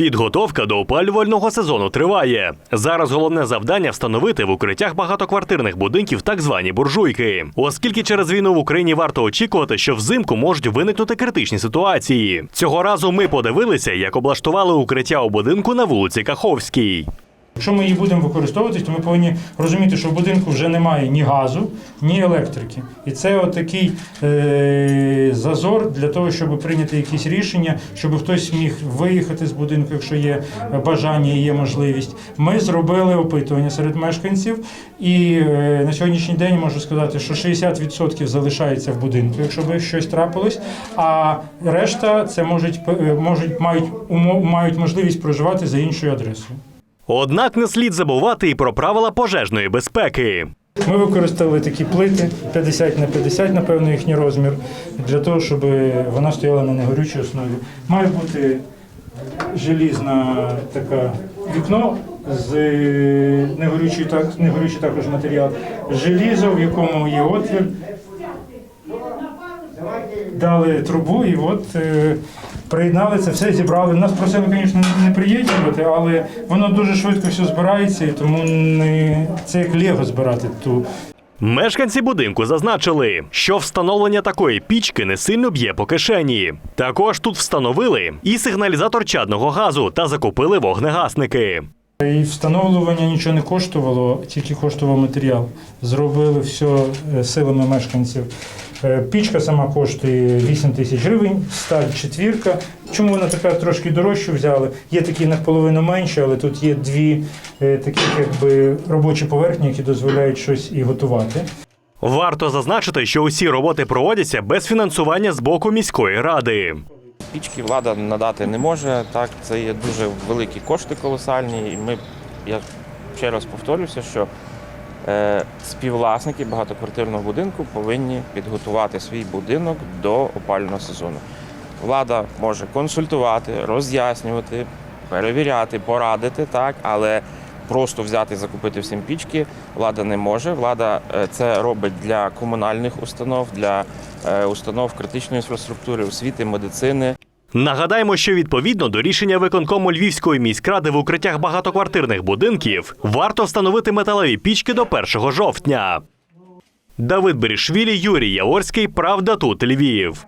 Підготовка до опалювального сезону триває. Зараз головне завдання встановити в укриттях багатоквартирних будинків так звані буржуйки, оскільки через війну в Україні варто очікувати, що взимку можуть виникнути критичні ситуації. Цього разу ми подивилися, як облаштували укриття у будинку на вулиці Каховській. Якщо ми її будемо використовувати, то ми повинні розуміти, що в будинку вже немає ні газу, ні електрики. І це отакий е- зазор для того, щоб прийняти якісь рішення, щоб хтось міг виїхати з будинку, якщо є бажання і є можливість. Ми зробили опитування серед мешканців, і е, на сьогоднішній день можу сказати, що 60% залишається в будинку, якщо би щось трапилось. А решта це можуть, е, можуть мають умо- мають можливість проживати за іншою адресою. Однак не слід забувати і про правила пожежної безпеки. Ми використали такі плити 50 на 50, напевно, їхній розмір, для того, щоб вона стояла на негорючій основі. Має бути желізна така вікно з негорючий, так, негорючий також матеріал, желізо, в якому є отвір. Дали трубу і от е, приєднали це все, зібрали. Нас просили, звісно, не приєднувати, але воно дуже швидко все збирається, і тому не це як лего збирати ту Мешканці будинку зазначили, що встановлення такої пічки не сильно б'є по кишені. Також тут встановили і сигналізатор чадного газу та закупили вогнегасники. І встановлювання нічого не коштувало, тільки коштував матеріал. Зробили все е, силами мешканців. Е, Пічка сама коштує 8 тисяч гривень, сталь четвірка. Чому вона така трошки дорожчу взяли? Є такі наполовину менші, але тут є дві е, такі якби робочі поверхні, які дозволяють щось і готувати. Варто зазначити, що усі роботи проводяться без фінансування з боку міської ради. Пічки влада надати не може. Так, це є дуже великі кошти колосальні. І ми, я ще раз повторюся, що співвласники багатоквартирного будинку повинні підготувати свій будинок до опалювального сезону. Влада може консультувати, роз'яснювати, перевіряти, порадити, так, але просто взяти і закупити всім пічки влада не може. Влада е, це робить для комунальних установ, для е, установ критичної інфраструктури, освіти, медицини. Нагадаємо, що відповідно до рішення виконкому Львівської міськради в укриттях багатоквартирних будинків варто встановити металеві пічки до 1 жовтня. Давид Берішвілі, Юрій Яворський. Правда тут Львів.